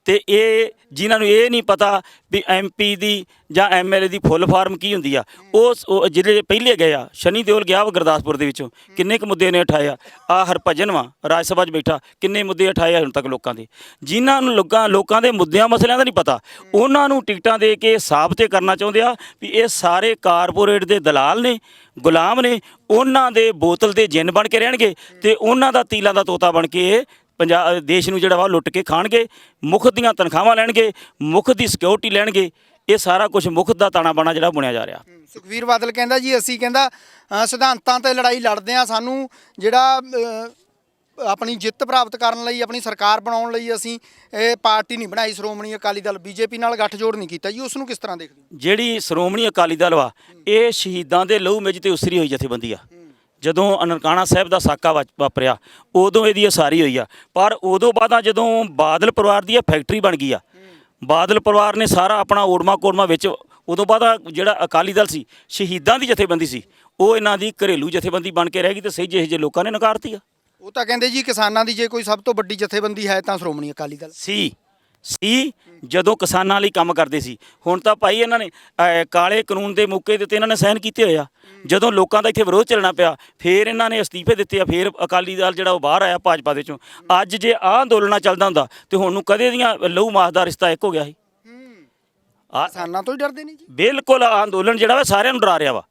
ਤੇ ਇਹ ਜਿਨ੍ਹਾਂ ਨੂੰ ਇਹ ਨਹੀਂ ਪਤਾ ਵੀ ਐਮਪੀ ਦੀ ਜਾਂ ਐਮਐਲਏ ਦੀ ਫੁੱਲ ਫਾਰਮ ਕੀ ਹੁੰਦੀ ਆ ਉਸ ਉਹ ਜਿਹੜੇ ਪਹਿਲੇ ਗਏ ਆ, ਸ਼ਨੀ ਦਿਓਲ ਗਿਆ ਵਾ ਗੁਰਦਾਸਪੁਰ ਦੇ ਵਿੱਚੋਂ, ਕਿੰਨੇ ਕੁ ਮੁੱਦੇ ਨੇ ਉਠਾਏ ਆ? ਆ ਹਰਭਜਨ ਵਾ, ਰਾਜ ਸਭਾ 'ਚ ਬੈਠਾ, ਕਿੰਨੇ ਮੁੱਦੇ ਉਠਾਏ ਆ ਹੁਣ ਤੱਕ ਲੋਕਾਂ ਦੇ? ਜਿਨ੍ਹਾਂ ਨੂੰ ਲੋਕਾਂ ਲੋਕਾਂ ਦੇ ਮੁੱਦਿਆਂ ਮਸਲਿਆਂ ਦਾ ਨਹੀਂ ਪਤਾ, ਉਹਨਾਂ ਨੂੰ ਟਿਕਟਾਂ ਦੇ ਕੇ ਸਾਬਤੇ ਕਰਨਾ ਚਾਹੁੰਦੇ ਆ ਵੀ ਇਹ ਸਾਰੇ ਕਾਰਪੋਰੇਟ ਦੇ ਦਲਾਲ ਨੇ, ਗੁਲਾਮ ਨੇ, ਉਹਨਾਂ ਦੇ ਬੋਤਲ ਦੇ ਜਿੰਨ ਬਣ ਕੇ ਰਹਿਣਗੇ ਤੇ ਉਹਨਾਂ ਦਾ ਤੀਲਾਂ ਦਾ ਤੋਤਾ ਬਣ ਕੇ ਪੰਜਾਬ ਦੇਸ਼ ਨੂੰ ਜਿਹੜਾ ਵਾ ਲੁੱਟ ਕੇ ਖਾਣਗੇ ਮੁੱਖ ਦੀਆਂ ਤਨਖਾਹਾਂ ਲੈਣਗੇ ਮੁੱਖ ਦੀ ਸਿਕਿਉਰਿਟੀ ਲੈਣਗੇ ਇਹ ਸਾਰਾ ਕੁਝ ਮੁੱਖ ਦਾ ਤਾਣਾ ਬਾਣਾ ਜਿਹੜਾ ਬੁਣਿਆ ਜਾ ਰਿਹਾ। ਸੁਖਵੀਰ ਬਾਦਲ ਕਹਿੰਦਾ ਜੀ ਅਸੀਂ ਕਹਿੰਦਾ ਸਿਧਾਂਤਾਂ ਤੇ ਲੜਾਈ ਲੜਦੇ ਆ ਸਾਨੂੰ ਜਿਹੜਾ ਆਪਣੀ ਜਿੱਤ ਪ੍ਰਾਪਤ ਕਰਨ ਲਈ ਆਪਣੀ ਸਰਕਾਰ ਬਣਾਉਣ ਲਈ ਅਸੀਂ ਇਹ ਪਾਰਟੀ ਨਹੀਂ ਬਣਾਈ ਸ਼੍ਰੋਮਣੀ ਅਕਾਲੀ ਦਲ ਬੀਜੇਪੀ ਨਾਲ ਗੱਠਜੋੜ ਨਹੀਂ ਕੀਤਾ ਜੀ ਉਸ ਨੂੰ ਕਿਸ ਤਰ੍ਹਾਂ ਦੇਖਦੇ ਜਿਹੜੀ ਸ਼੍ਰੋਮਣੀ ਅਕਾਲੀ ਦਲ ਵਾ ਇਹ ਸ਼ਹੀਦਾਂ ਦੇ ਲਹੂ ਮਿੱਝ ਤੇ ਉਸਰੀ ਹੋਈ ਜਥੇਬੰਦੀ ਆ। ਜਦੋਂ ਅਨਰਕਾਣਾ ਸਾਹਿਬ ਦਾ ਸਾਕਾ ਵਾਪਰਿਆ ਉਦੋਂ ਇਹਦੀ ਉਸਾਰੀ ਹੋਈ ਆ। ਪਰ ਉਦੋਂ ਬਾਅਦਾਂ ਜਦੋਂ ਬਾਦਲ ਪਰਿਵਾਰ ਦੀ ਇਹ ਫੈਕਟਰੀ ਬਣ ਗਈ ਆ ਬਾਦਲ ਪਰਿਵਾਰ ਨੇ ਸਾਰਾ ਆਪਣਾ ਓੜਮਾ ਕੋੜਮਾ ਵਿੱਚ ਉਦੋਂ ਬਾਅਦ ਜਿਹੜਾ ਅਕਾਲੀ ਦਲ ਸੀ ਸ਼ਹੀਦਾਂ ਦੀ ਜਥੇਬੰਦੀ ਸੀ ਉਹ ਇਹਨਾਂ ਦੀ ਘਰੇਲੂ ਜਥੇਬੰਦੀ ਬਣ ਕੇ ਰਹਿ ਗਈ ਤੇ ਸਹੀ ਜਿਹੇ ਜਿਹੇ ਲੋਕਾਂ ਨੇ ਨਕਾਰਤੀ ਆ। ਉਹ ਤਾਂ ਕਹਿੰਦੇ ਜੀ ਕਿਸਾਨਾਂ ਦੀ ਜੇ ਕੋਈ ਸਭ ਤੋਂ ਵੱਡੀ ਜਥੇਬੰਦੀ ਹੈ ਤਾਂ ਸ਼੍ਰੋਮਣੀ ਅਕਾਲੀ ਦਲ। ਸੀ। ਸੀ ਜਦੋਂ ਕਿਸਾਨਾਂ ਲਈ ਕੰਮ ਕਰਦੇ ਸੀ। ਹੁਣ ਤਾਂ ਭਾਈ ਇਹਨਾਂ ਨੇ ਅਹ, ਕਾਲੇ ਕਾਨੂੰਨ ਦੇ ਮੌਕੇ ਦੇ ਉੱਤੇ ਇਹਨਾਂ ਨੇ ਸਾਈਨ ਕੀਤੇ ਹੋਏ ਆ। ਜਦੋਂ ਲੋਕਾਂ ਦਾ ਇੱਥੇ ਵਿਰੋਧ ਚੱਲਣਾ ਪਿਆ ਫੇਰ ਇਹਨਾਂ ਨੇ ਅਸਤੀਫੇ ਦਿੱਤੇ ਆ ਫੇਰ ਅਕਾਲੀ ਦਲ ਜਿਹੜਾ ਉਹ ਬਾਹਰ ਆਇਆ ਭਾਜਪਾ ਦੇ ਚੋਂ। ਅੱਜ ਜੇ ਆਹ ਅੰਦੋਲਨਾਂ ਚੱਲਦਾ ਹੁੰਦਾ ਤੇ ਹੁਣ ਨੂੰ ਕਦੇ ਦੀਆਂ ਲਹੂ ਮਾਸ ਦਾ ਰਿਸ਼ਤਾ ਇੱਕ ਹੋ ਗਿਆ ਸੀ। ਆ ਕਿਸਾਨਾਂ ਤੋਂ ਹੀ ਡਰਦੇ ਨਹੀਂ ਜੀ। ਬਿਲਕੁਲ ਆਹ ਅੰਦੋਲਨ ਜਿਹੜਾ ਵਾ ਸਾਰਿਆਂ ਨੂੰ ਡਰਾ ਰਿਹਾ ਵਾ।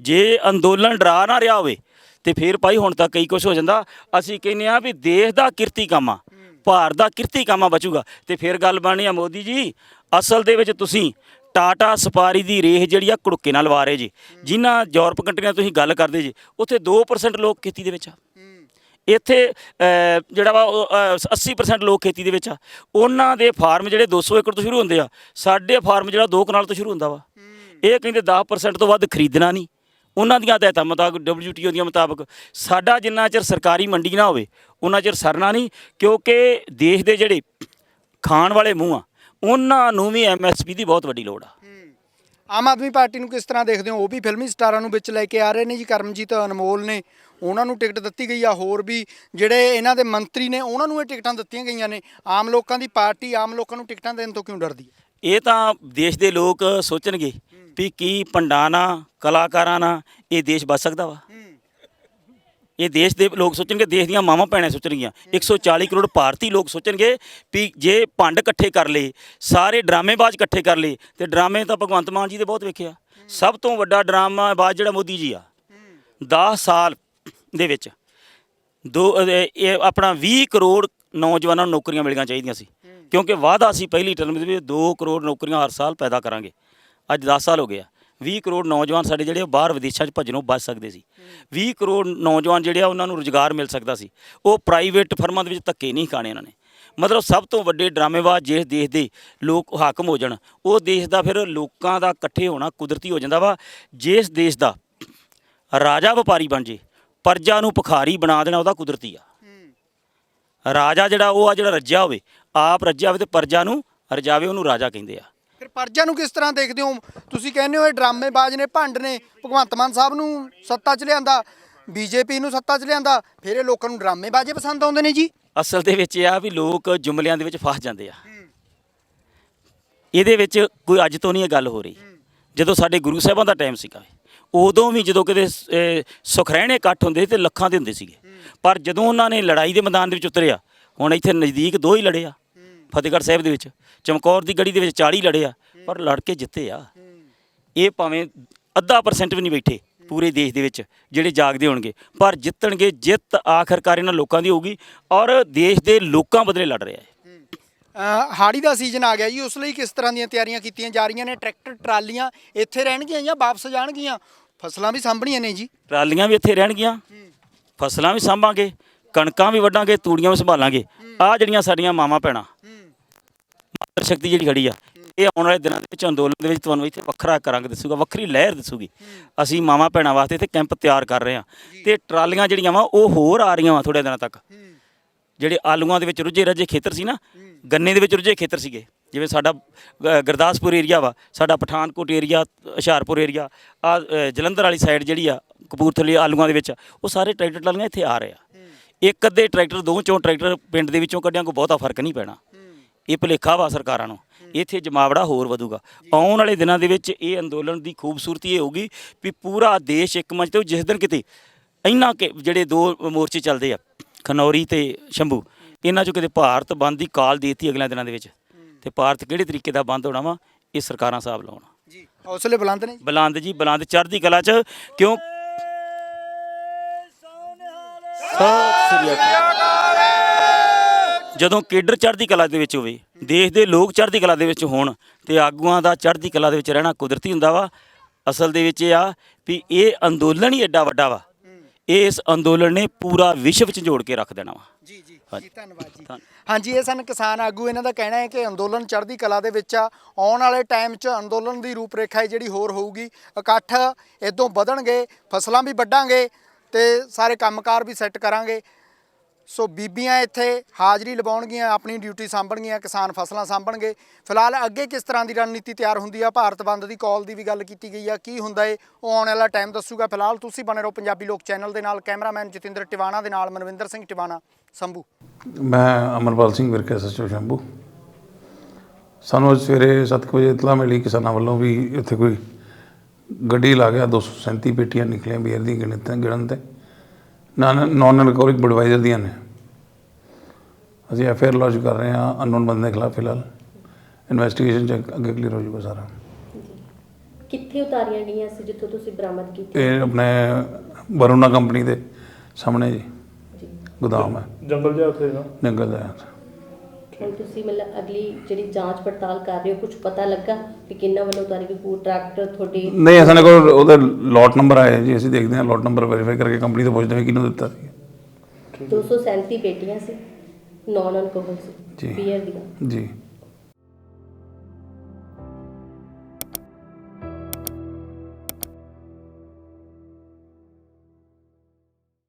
ਜੇ ਅੰਦੋਲਨ ਡਰਾ ਨਾ ਰਿਹਾ ਹੋਵੇ ਤੇ ਫਿਰ ਭਾਈ ਹੁਣ ਤਾਂ ਕਈ ਕੁਝ ਹੋ ਜਾਂਦਾ। ਅਸੀਂ ਕਹਿੰਦੇ ਆ ਵੀ ਦੇਸ਼ ਦਾ ਕਿਰਤੀ ਕੰਮ ਆ। ਭਾਰ ਦਾ ਕਿਰਤੀ ਕਾਮਾ ਬਚੂਗਾ। ਤੇ ਫਿਰ ਗੱਲ ਬਣਨੀ ਆ ਮੋਦੀ ਜੀ ਅਸਲ ਦੇ ਵਿੱਚ ਤੁਸੀਂ ਟਾਟਾ ਸਪਾਰੀ ਦੀ ਰੇਹ ਜਿਹੜੀ ਆ ਕੁੜਕੇ ਨਾਲ ਲਵਾ ਰਹੇ ਜੀ। ਜਿਨ੍ਹਾਂ ਯੂਰਪ ਕੰਟਰੀਆਂ ਤੁਸੀਂ ਗੱਲ ਕਰਦੇ ਜੀ ਉੱਥੇ 2% ਲੋਕ ਖੇਤੀ ਦੇ ਵਿੱਚ ਆ। ਇੱਥੇ ਜਿਹੜਾ ਵਾ ਉਹ, ਅਹ, 80% ਲੋਕ ਖੇਤੀ ਦੇ ਵਿੱਚ ਆ। ਉਹਨਾਂ ਦੇ ਫਾਰਮ ਜਿਹੜੇ 200 ਏਕੜ ਤੋਂ ਸ਼ੁਰੂ ਹੁੰਦੇ ਆ ਸਾਡੇ ਫਾਰਮ ਜਿਹੜਾ 2 ਕਨਾਲ ਤੋਂ ਸ਼ੁਰੂ ਹੁੰਦਾ ਵਾ। ਇਹ ਕਹਿੰਦੇ 10% ਤੋਂ ਵੱਧ ਖਰੀਦਣਾ ਨਹੀਂ। ਉਹਨਾਂ ਦੀਆਂ ਹਦਾਇਤਾਂ ਮੁਤਾਬਕ WTO ਦੀਆਂ ਮੁਤਾਬਕ ਸਾਡਾ ਜਿੰਨਾ ਚਿਰ ਸਰਕਾਰੀ ਮੰਡੀ ਨਾ ਹੋਵੇ ਉਹਨਾਂ ਚਿਰ ਸਰਨਾ ਨਹੀਂ ਕਿਉਂਕਿ ਦੇਸ਼ ਦੇ ਜਿਹੜੇ ਖਾਣ ਵਾਲੇ ਮੂੰਹ ਆ ਉਹਨਾਂ ਨੂੰ ਵੀ MSP ਦੀ ਬਹੁਤ ਵੱਡੀ ਲੋੜ ਆ। ਆਮ ਆਦਮੀ ਪਾਰਟੀ ਨੂੰ ਕਿਸ ਤਰ੍ਹਾਂ ਦੇਖਦੇ ਹੋ? ਉਹ ਵੀ ਫਿਲਮੀ ਸਟਾਰਾਂ ਨੂੰ ਵਿੱਚ ਲੈ ਕੇ ਆ ਰਹੇ ਨੇ ਜੀ ਕਰਮਜੀਤ ਅਨਮੋਲ ਨੇ। ਉਹਨਾਂ ਨੂੰ ਟਿਕਟ ਦਿੱਤੀ ਗਈ ਆ ਹੋਰ ਵੀ ਜਿਹੜੇ ਇਹਨਾਂ ਦੇ ਮੰਤਰੀ ਨੇ ਉਹਨਾਂ ਨੂੰ ਇਹ ਟਿਕਟਾਂ ਦਿੱਤੀਆਂ ਗਈਆਂ ਨੇ। ਆਮ ਲੋਕਾਂ ਦੀ ਪਾਰਟੀ ਆਮ ਲੋਕਾਂ ਨੂੰ ਟਿਕਟਾਂ ਦੇਣ ਤੋਂ ਕਿਉਂ ਡਰਦੀ ਹੈ? ਇਹ ਤਾਂ ਦੇਸ਼ ਦੇ ਲੋਕ ਸੋਚਣਗੇ ਵੀ ਕੀ ਪੰਡਾਂ ਨਾਲ ਕਲਾਕਾਰਾਂ ਨਾਲ ਇਹ ਦੇਸ਼ ਬਚ ਸਕਦਾ ਵਾ। ਇਹ ਦੇਸ਼ ਦੇ ਲੋਕ ਸੋਚਣਗੇ, ਦੇਸ਼ ਦੀਆਂ ਮਾਵਾਂ ਭੈਣਾਂ ਸੋਚਣਗੀਆਂ। 140 ਕਰੋੜ ਭਾਰਤੀ ਲੋਕ ਸੋਚਣਗੇ ਵੀ ਜੇ ਭੰਡ ਇਕੱਠੇ ਕਰ ਲਏ, ਸਾਰੇ ਡਰਾਮੇਬਾਜ਼ ਇਕੱਠੇ ਕਰ ਲਏ, ਤੇ ਡਰਾਮੇ ਤਾਂ ਭਗਵੰਤ ਮਾਨ ਜੀ ਦੇ ਬਹੁਤ ਵੇਖਿਆ ਸਭ ਤੋਂ ਵੱਡਾ ਡਰਾਮਾਬਾਜ਼ ਜਿਹੜਾ ਮੋਦੀ ਜੀ ਆ। 10 ਸਾਲ ਦੇ ਵਿੱਚ ਦੋ, ਇਹ ਆਪਣਾ 20 ਕਰੋੜ ਨੌਜਵਾਨਾਂ ਨੂੰ ਨੌਕਰੀਆਂ ਮਿਲਣੀਆਂ ਚਾਹੀਦੀਆਂ ਸੀ। ਕਿਉਂਕਿ ਵਾਅਦਾ ਸੀ ਪਹਿਲੀ ਟਰਮ ਦੇ ਵਿੱਚ 2 ਕਰੋੜ ਨੌਕਰੀਆਂ ਹਰ ਸਾਲ ਪੈਦਾ ਕਰਾਂਗੇ। ਅੱਜ 10 ਸਾਲ ਹੋ ਗਏ ਆ। 20 ਕਰੋੜ ਨੌਜਵਾਨ ਸਾਡੇ ਜਿਹੜੇ ਉਹ ਬਾਹਰ ਵਿਦੇਸ਼ਾਂ 'ਚ ਭੱਜਣੋਂ ਬਚ ਸਕਦੇ ਸੀ। 20 ਕਰੋੜ ਨੌਜਵਾਨ ਜਿਹੜੇ ਆ ਉਹਨਾਂ ਨੂੰ ਰੁਜ਼ਗਾਰ ਮਿਲ ਸਕਦਾ ਸੀ। ਉਹ ਪ੍ਰਾਈਵੇਟ ਫਰਮਾਂ ਦੇ ਵਿੱਚ ਧੱਕੇ ਨਹੀਂ ਖਾਣੇ ਇਹਨਾਂ ਨੇ। ਮਤਲਬ ਸਭ ਤੋਂ ਵੱਡੇ ਡਰਾਮੇਬਾਜ਼ ਜਿਸ ਦੇਸ਼ ਦੇ ਲੋਕ ਹਾਕਮ ਹੋ ਜਾਣ, ਉਹ ਦੇਸ਼ ਦਾ ਫਿਰ ਲੋਕਾਂ ਦਾ ਇਕੱਠੇ ਹੋਣਾ ਕੁਦਰਤੀ ਹੋ ਜਾਂਦਾ ਵਾ। ਜਿਸ ਦੇਸ਼ ਦਾ ਰਾਜਾ ਵਪਾਰੀ ਬਣ ਜੇ, ਪਰਜਾ ਨੂੰ ਭਿਖਾਰੀ ਬਣਾ ਦੇਣਾ ਉਹਦਾ ਕੁਦਰਤੀ ਆ। ਰਾਜਾ ਜਿਹੜਾ ਉਹ ਆ ਜਿਹੜਾ ਰੱਜਿਆ ਹੋਵੇ, ਆਪ ਰੱਜਿਆ ਹੋਵੇ ਤੇ ਪਰਜਾ ਨੂੰ ਰਜਾਵੇ ਉਹਨੂੰ ਰਾਜਾ ਕਹਿੰਦੇ ਆ। ਫਿਰ ਪਰਜਾ ਨੂੰ ਕਿਸ ਤਰ੍ਹਾਂ ਦੇਖਦੇ ਹੋ? ਤੁਸੀਂ ਕਹਿੰਦੇ ਹੋ ਇਹ ਡਰਾਮੇਬਾਜ਼ ਨੇ, ਭੰਡ ਨੇ, ਭਗਵੰਤ ਮਾਨ ਸਾਹਿਬ ਨੂੰ ਸੱਤਾ 'ਚ ਲਿਆਂਦਾ, ਬੀਜੇਪੀ ਨੂੰ ਸੱਤਾ 'ਚ ਲਿਆਂਦਾ, ਫਿਰ ਇਹ ਲੋਕਾਂ ਨੂੰ ਡਰਾਮੇਬਾਜ਼ੇ ਪਸੰਦ ਆਉਂਦੇ ਨੇ ਜੀ? ਅਸਲ ਦੇ ਵਿੱਚ ਇਹ ਆ ਵੀ ਲੋਕ ਜੁਮਲਿਆਂ ਦੇ ਵਿੱਚ ਫਸ ਜਾਂਦੇ ਆ। ਇਹਦੇ ਵਿੱਚ ਕੋਈ ਅੱਜ ਤੋਂ ਨਹੀਂ ਇਹ ਗੱਲ ਹੋ ਰਹੀ। ਜਦੋਂ ਸਾਡੇ ਗੁਰੂ ਸਾਹਿਬਾਂ ਦਾ ਟਾਈਮ ਸੀਗਾ, ਉਦੋਂ ਵੀ ਜਦੋਂ ਕਿਤੇ ਸੁਖਰਹਿਣੇ ਇਕੱਠ ਹੁੰਦੇ ਤੇ ਲੱਖਾਂ ਦੇ ਹੁੰਦੇ ਸੀਗੇ। ਪਰ ਜਦੋਂ ਉਹਨਾਂ ਨੇ ਲੜਾਈ ਦੇ ਮੈਦਾਨ ਦੇ ਵਿੱਚ ਉਤਰਿਆ, ਹੁਣ ਇੱਥੇ ਨਜ਼ਦੀਕ ਦੋ ਹੀ ਲੜੇ ਆ, ਫਤਿਹਗੜ੍ਹ ਸਾਹਿਬ ਦੇ ਵਿੱਚ। ਚਮਕੌਰ ਦੀ ਗੜੀ ਦੇ ਵਿੱਚ 40 ਲੜੇ ਆ ਪਰ ਲੜ ਕੇ ਜਿੱਤੇ ਆ। ਇਹ ਭਾਵੇਂ ਅੱਧਾ ਪਰਸੈਂਟ ਵੀ ਨਹੀਂ ਬੈਠੇ ਪੂਰੇ ਦੇਸ਼ ਦੇ ਵਿੱਚ ਜਿਹੜੇ ਜਾਗਦੇ ਹੋਣਗੇ। ਪਰ ਜਿੱਤਣਗੇ ਜਿੱਤ ਆਖਰਕਾਰ ਇਹਨਾਂ ਲੋਕਾਂ ਦੀ ਹੋਊਗੀ ਔਰ ਦੇਸ਼ ਦੇ ਲੋਕਾਂ ਬਦਲੇ ਲੜ ਰਿਹਾ ਹੈ। ਹਾੜੀ ਦਾ ਸੀਜ਼ਨ ਆ ਗਿਆ ਜੀ। ਉਸ ਲਈ ਕਿਸ ਤਰ੍ਹਾਂ ਦੀਆਂ ਤਿਆਰੀਆਂ ਕੀਤੀਆਂ ਜਾ ਰਹੀਆਂ ਨੇ? ਟਰੈਕਟਰ ਟਰਾਲੀਆਂ ਇੱਥੇ ਰਹਿਣਗੀਆਂ ਜਾਂ ਵਾਪਸ ਜਾਣਗੀਆਂ? ਫਸਲਾਂ ਵੀ ਸਾਂਭਣੀਆਂ ਨੇ ਜੀ। ਟਰਾਲੀਆਂ ਵੀ ਇੱਥੇ ਰਹਿਣਗੀਆਂ। ਫਸਲਾਂ ਵੀ ਸਾਂਭਾਂਗੇ ਕਣਕਾਂ ਵੀ ਵੱਢਾਂਗੇ ਤੂੜੀਆਂ ਵੀ ਸੰਭਾਲਾਂਗੇ। ਆ ਜਿਹੜੀਆਂ ਸਾਡੀਆਂ ਮਾਵਾਂ ਮਾਤਰ ਸ਼ਕਤੀ ਜਿਹੜੀ ਖੜੀ ਆ ਇਹ ਆਉਣ ਵਾਲੇ ਦਿਨਾਂ ਦੇ ਵਿੱਚ ਅੰਦੋਲਨ ਦੇ ਵਿੱਚ ਤੁਹਾਨੂੰ ਇੱਥੇ ਵੱਖਰਾ ਕਰਾਂਗੇ ਦੱਸੂਗਾ ਵੱਖਰੀ ਲਹਿਰ ਦੱਸੂਗੀ। ਅਸੀਂ ਮਾਵਾਂ ਭੈਣਾਂ ਵਾਸਤੇ ਇੱਥੇ ਕੈਂਪ ਤਿਆਰ ਕਰ ਰਹੇ ਹਾਂ। ਤੇ ਟਰਾਲੀਆਂ ਜਿਹੜੀਆਂ ਵਾ ਉਹ ਹੋਰ ਆ ਰਹੀਆਂ ਵਾ ਥੋੜੇ ਦਿਨਾਂ ਤੱਕ। ਜਿਹੜੇ ਆਲੂਆਂ ਦੇ ਵਿੱਚ ਰੁੱਝੇ ਰੱਜੇ ਖੇਤਰ ਸੀ ਨਾ ਗੰਨੇ ਦੇ ਵਿੱਚ ਰੁੱਝੇ ਖੇਤਰ ਸੀਗੇ। ਜਿਵੇਂ ਸਾਡਾ ਗੁਰਦਾਸਪੁਰ ਏਰੀਆ ਵਾ ਸਾਡਾ ਪਠਾਨਕੋਟ ਏਰੀਆ ਹੁਸ਼ਿਆਰਪੁਰ ਏਰੀਆ ਆ ਜਲੰਧਰ ਵਾਲੀ ਸਾਈਡ ਜਿਹੜੀ ਆ ਕਪੂਰਥਲੇ ਆਲੂਆਂ ਦੇ ਵਿੱਚ ਉਹ ਸਾਰੇ ਟਰੈਕਟਰ ਟਰਾਲੀਆਂ ਇੱਥੇ ਆ ਰਹੇ ਆ। ਇੱਕ ਅੱਧੇ ਟਰੈਕਟਰ ਦੋ ਚੋਂ ਟਰੈਕਟਰ ਪਿੰਡ ਦੇ ਵਿੱਚੋਂ ਕੱਢਿਆਂ ਕੋਈ ਬਹੁਤਾ ਫ਼ਰਕ ਨਹੀਂ ਪੈਣਾ। ਇਹ ਭੁਲੇਖਾ ਵਾ ਸਰਕਾਰਾਂ ਨੂੰ। ਇੱਥੇ ਜਮਾਵੜਾ ਹੋਰ ਵਧੂਗਾ। ਆਉਣ ਵਾਲੇ ਦਿਨਾਂ ਦੇ ਵਿੱਚ ਇਹ ਅੰਦੋਲਨ ਦੀ ਖੂਬਸੂਰਤੀ ਇਹ ਹੋਊਗੀ ਵੀ ਪੂਰਾ ਦੇਸ਼ ਇੱਕ ਮੰਚ ਤੇ। ਜਿਸ ਦਿਨ ਕਿਤੇ ਇੰਨਾ ਕਿ ਜਿਹੜੇ ਦੋ ਮੋਰਚੇ ਚੱਲਦੇ ਆ ਖਨੌਰੀ ਤੇ ਸ਼ੰਭੂ ਇਹਨਾਂ ਚੋਂ ਕਿਤੇ ਭਾਰਤ ਬੰਦ ਦੀ ਕਾਲ ਦੇਤੀ ਅਗਲੇ ਦਿਨਾਂ ਦੇ ਵਿੱਚ। ਤੇ ਭਾਰਤ ਕਿਹੜੇ ਤਰੀਕੇ ਦਾ ਬੰਦ ਹੋਣਾ ਵਾ ਇਹ ਸਰਕਾਰਾਂ ਹਿਸਾਬ ਲਾਉਣ। ਜੀ ਹੌਸਲੇ ਬੁਲੰਦ ਨੇ? ਜੀ। ਬਲੰਦ ਜੀ ਬਲੰਦ ਚੜ੍ਹਦੀ ਕਲਾ ਚ ਕਿਉਂ? ਸਤਿ ਸ੍ਰੀ ਅਕਾਲ। ਜਦੋਂ ਕੇਡਰ ਚੜ੍ਹਦੀ ਕਲਾ ਦੇ ਵਿੱਚ ਹੋਵੇ ਦੇਸ਼ ਦੇ ਲੋਕ ਚੜ੍ਹਦੀ ਕਲਾ ਦੇ ਵਿੱਚ ਹੋਣ ਤੇ ਆਗੂਆਂ ਦਾ ਚੜ੍ਹਦੀ ਕਲਾ ਦੇ ਵਿੱਚ ਰਹਿਣਾ ਕੁਦਰਤੀ ਹੁੰਦਾ ਵਾ ਅਸਲ ਦੇ ਵਿੱਚ ਇਹ ਆ ਵੀ ਇਹ ਅੰਦੋਲਨ ਹੀ ਐਡਾ ਵੱਡਾ ਵਾ। ਇਸ ਅੰਦੋਲਨ ਨੇ ਪੂਰਾ ਵਿਸ਼ਵ ਚ ਜੋੜ ਕੇ ਰੱਖ ਦੇਣਾ ਵਾ। ਜੀ ਜੀ। ਜੀ ਧੰਨਵਾਦ ਜੀ। ਹਾਂਜੀ ਇਹ ਸਨ ਕਿਸਾਨ ਆਗੂ ਇਹਨਾਂ ਦਾ ਕਹਿਣਾ ਹੈ ਕਿ ਅੰਦੋਲਨ ਚੜ੍ਹਦੀ ਕਲਾ ਦੇ ਵਿੱਚ ਆ। ਆਉਣ ਵਾਲੇ ਟਾਈਮ 'ਚ ਅੰਦੋਲਨ ਦੀ ਰੂਪਰੇਖਾ ਹੈ ਜਿਹੜੀ ਹੋਰ ਹੋਊਗੀ ਇਕੱਠ ਇਦੋਂ ਵਧਣਗੇ ਫਸਲਾਂ ਵੀ ਵੱਢਾਂਗੇ ਤੇ ਸਾਰੇ ਕੰਮਕਾਰ ਵੀ ਸੈੱਟ ਕਰਾਂਗੇ। ਸੋ ਬੀਬੀਆਂ ਇੱਥੇ ਹਾਜ਼ਰੀ ਲਵਾਉਣਗੀਆਂ, ਆਪਣੀ ਡਿਊਟੀ ਸਾਂਭਣਗੀਆਂ, ਕਿਸਾਨ ਫਸਲਾਂ ਸਾਂਭਣਗੇ। ਫਿਲਹਾਲ ਅੱਗੇ ਕਿਸ ਤਰ੍ਹਾਂ ਦੀ ਰਣਨੀਤੀ ਤਿਆਰ ਹੁੰਦੀ ਆ? ਭਾਰਤ ਬੰਦ ਦੀ ਕਾਲ ਦੀ ਵੀ ਗੱਲ ਕੀਤੀ ਗਈ ਆ। ਕੀ ਹੁੰਦਾ ਏ? ਉਹ ਆਉਣ ਵਾਲਾ ਟਾਈਮ ਦੱਸੂਗਾ। ਫਿਲਹਾਲ ਤੁਸੀਂ ਬਣੇ ਰਹੋ ਪੰਜਾਬੀ ਲੋਕ ਚੈਨਲ ਦੇ ਨਾਲ। ਕੈਮਰਾਮੈਨ ਜਤਿੰਦਰ ਟਿਵਾਣਾ ਦੇ ਨਾਲ, ਮਨਵਿੰਦਰ ਸਿੰਘ ਟਿਵਾਣਾ, ਸੰਭੂ। ਮੈਂ ਅਮਰਪਾਲ ਸਿੰਘ ਵਿਰਕ ਐਸਐਸਓ ਸ਼ੰਭੂ। ਸਾਨੂੰ ਅੱਜ ਸਵੇਰੇ 7 ਵਜੇ ਇਤਲਾ ਮਿਲੀ ਕਿਸਾਨਾਂ ਵੱਲੋਂ ਵੀ ਇੱਥੇ ਕੋਈ ਗੱਡੀ ਲਾ ਗਿਆ। 237 ਪੇਟੀਆਂ ਨਿਕਲੀਆਂ ਬੀਅਰ ਦੀ ਗਿਣਤ ਗਿਣਨ ਤੇ। ਨਾਨ ਅਲਕੋਹਲਿਕ ਬਡਵਾਈਜ਼ਰ ਦੀਆਂ ਨੇ। ਅਸੀਂ ਐਫ ਆਰ ਲੌਂਚ ਕਰ ਰਹੇ ਹਾਂ ਅਨਨੋਨ ਬੰਦੇ ਦੇ ਖਿਲਾਫ ਫਿਲਹਾਲ। ਇਨਵੈਸਟੀਗੇਸ਼ਨ ਚ ਅੱਗੇ ਕਲੀਅਰ ਹੋ ਜਾਊਗਾ ਸਾਰਾ। ਕਿੱਥੇ ਉਤਾਰੀਆਂ ਗਈਆਂ ਸੀ ਜਿੱਥੋਂ ਤੁਸੀਂ ਬਰਾਮਦ ਕੀਤੀ? ਇਹ ਆਪਣੇ ਵਰੁਣਾ ਕੰਪਨੀ ਦੇ ਸਾਹਮਣੇ ਜੀ। ਗੋਦਾਮ ਹੈ। ਜੰਗਲ ਜਿਹਾ ਉੱਥੇ ਨਾ? ਜੰਗਲ ਦਾ ਹੈ। ਹੁਣ ਤੁਸੀਂ ਮਤਲਬ ਅਗਲੀ ਜਿਹੜੀ ਜਾਂਚ ਪੜਤਾਲ ਕਰ ਰਹੇ ਹੋ ਕੁਝ ਪਤਾ ਲੱਗਾ ਕਿ ਕਿੰਨਾ ਵੱਲੋਂ ਉਤਾਰੀ ਗਈ ਪੂਰ ਟਰੈਕਟਰ ਤੁਹਾਡੀ ਨਹੀਂ ਸਾਡੇ ਕੋਲ ਉਹਦੇ ਲੋਟ ਨੰਬਰ ਆਏ ਜੀ। ਅਸੀਂ ਦੇਖਦੇ ਹਾਂ ਲੋਟ ਨੰਬਰ ਵੈਰੀਫਾਈ ਕਰਕੇ ਕੰਪਨੀ ਤੋਂ ਪੁੱਛਦੇ ਹਾਂ ਕਿਹਨੂੰ ਦਿੱਤਾ ਸੀ। 237 ਪੇਟੀਆਂ ਸੀ। ਨਾਨ ਅਲਕੋਹਲ ਸੀ ਜੀ। ਬੀਅਰ ਦੀਆਂ ਜੀ